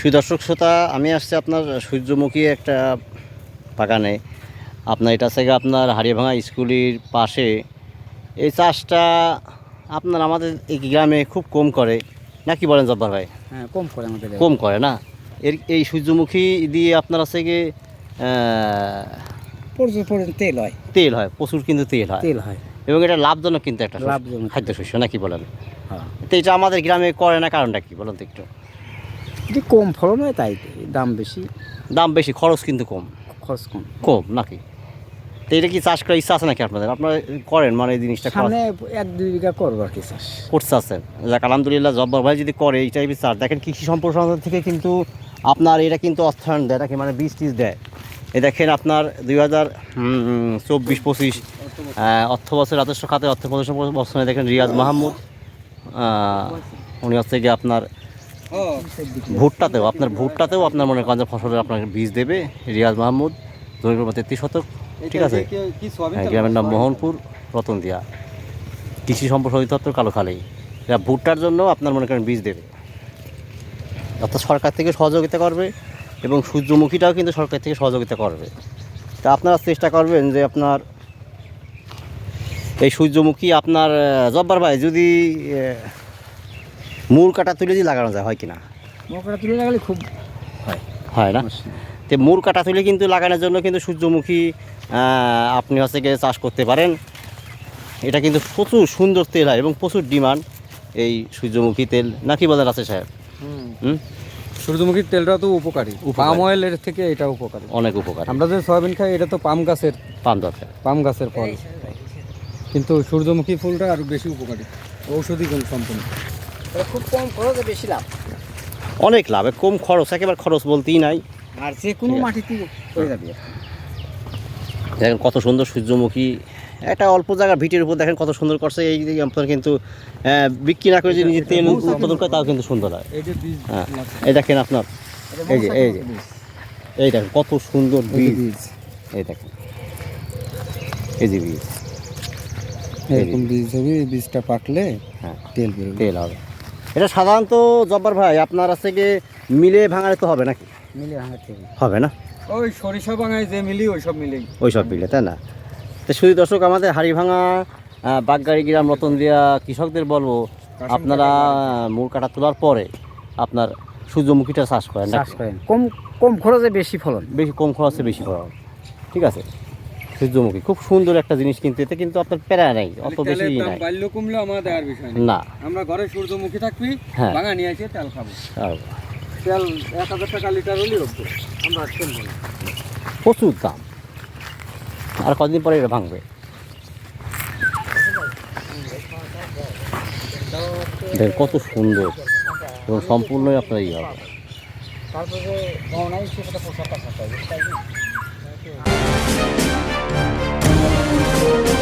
সুদর্শক শ্রোতা আমি আসছি আপনার সূর্যমুখী একটা বাগানে। আপনার এটা থেকে আপনার হারিয়াভাঙা স্কুলের পাশে। এই চাষটা আপনার আমাদের এই গ্রামে খুব কম করে। নাকি বলেন জব্বার ভাই? হ্যাঁ কম করে আমাদের কম করে না? এর এই সূর্যমুখী দিয়ে আপনার আছে গিয়ে প্রচুর পরিমাণ তেল হয়। তেল হয় প্রচুর কিন্তু তেল হয়। তেল হয়। এবং এটা লাভজনক কিন্তু একটা লাভজনক। খাদ্যশস্য নাকি বলেন? হ্যাঁ। তো এটা আমাদের গ্রামে করে না কারণটা কি বলেন তো একটু? যদি কম ফলন হয় তাই দাম বেশি। দাম বেশি খরচ কিন্তু কম। খরচ কম। কম নাকি? তো এটা কি চাষ করার ইচ্ছা আছে নাকি আপনাদের? আপনারা করেন মানে এই জিনিসটা সামনে এক দুই বিঘা করব আর কি চাষ। করতে চাচ্ছেন। যাক আলহামদুলিল্লাহ জব্বর ভাই যদি করে এই টাইপের চাষ দেখেন কৃষি সম্প্রসারণ থেকে কিন্তু আপনার এটা কিন্তু অর্থায়ন দেয় নাকি মানে বীজ টিজ দেয়। এ দেখেন আপনার দুই হাজার চব্বিশ পঁচিশ অর্থ বছর রাজস্ব খাতে অর্থ প্রদর্শন বছরে দেখেন রিয়াজ মাহমুদ। উনি হচ্ছে গিয়ে আপনার ভুট্টাতেও আপনার ভুট্টাতেও আপনার মনে করেন যে ফসলের আপনার বীজ দেবে রিয়াজ মাহমুদ জমির তেত্রিশ শতক ঠিক আছে? হ্যাঁ, গ্রামের নাম মোহনপুর রতনদিয়া কৃষি সম্পদ অধিদপ্তর কালোখালী এরা ভুট্টার জন্য আপনার মনে করেন বীজ দেবে। অর্থাৎ সরকার থেকে সহযোগিতা করবে এবং সূর্যমুখীটাও কিন্তু সরকার থেকে সহযোগিতা করবে। তা আপনারা চেষ্টা করবেন যে আপনার এই সূর্যমুখী আপনার জব্বার ভাই যদি মূল কাটা তুলে দিয়ে লাগানো যায় হয় কিনা মকরা তুলে লাগালে খুব হয়। হয় না? তো মূল কাটা তুলে কিন্তু লাগানোর জন্য কিন্তু সূর্যমুখী আপনি হচ্ছে গিয়ে চাষ করতে পারেন। এটা কিন্তু প্রচুর সুন্দর তেল হয় এবং প্রচুর ডিমান্ড এই সূর্যমুখী তেল। নাকি বলেন আছে সাহেব? হুম। সূর্যমুখীর তেলটা তো উপকারী। পাম অয়েলের থেকে এটা উপকারী। অনেক উপকার। আমরা যে সয়াবিন খাই এটা তো পাম গাছের পাম দরকার পাম গাছের ফল। কিন্তু সূর্যমুখী ফুলটা আরও বেশি উপকারী। ঔষধি গুণ সম্পন্ন। তবে খুব কম খরচে বেশি লাভ। অনেক লাভ কম খরচ একেবারে খরচ বলতেই নাই। আর যে কোনো মাটিতে হয়ে যাবে। দেখেন কত সুন্দর সূর্যমুখী একটা অল্প জায়গা ভিটের উপর দেখেন কত সুন্দর করছে এই আপনার কিন্তু বিক্রি না করে যে নিজে তেল উৎপাদন করে তাও কিন্তু সুন্দর হয়। এই হ্যাঁ এই দেখেন আপনার এই যে এই যে এই দেখেন কত সুন্দর বীজ। বীজ। এই দেখেন এই যে বীজ। এরকম বীজ। হবে এই বীজটা পাকলে হ্যাঁ তেল তেল হবে। এটা সাধারণত জব্বার ভাই আপনার আছে গিয়ে মিলে ভাঙালে তো হবে নাকি? মিলে ভাঙা থেকে হবে। না? ওই সরিষা বাঙায় যে মিলি ওই সব মিলেই। ওই সব মিলে তাই না? তো শুধু দর্শক আমাদের হাড়িভাঙা আহ, বাগগাড়ি গ্রাম রতন দিয়া কৃষকদের বলব আপনারা মূল কাটা তোলার পরে আপনার সূর্যমুখীটা চাষ করেন চাষ করেন। কম কম খরচে বেশি ফলন। বেশি কম খরচে বেশি ফলন। ঠিক আছে? সূর্যমুখী। খুব সুন্দর একটা জিনিস কিন্তু এতে কিন্তু আপনার প্যারা নেই অত বেশি নাই। বাল্য বিষয় না। আমরা ঘরে সূর্যমুখী থাকবি হ্যাঁ। ভাঙা নিয়ে এসে তেল খাব। তেল এক হাজার টাকা লিটার হলেই হবে আমরা কিনবো প্রচুর দাম। আর কদিন পরে এটা ভাঙবে। দেখেন কত সুন্দর এবং সম্পূর্ণই আপনার ইয়ে হবে। তারপরে Música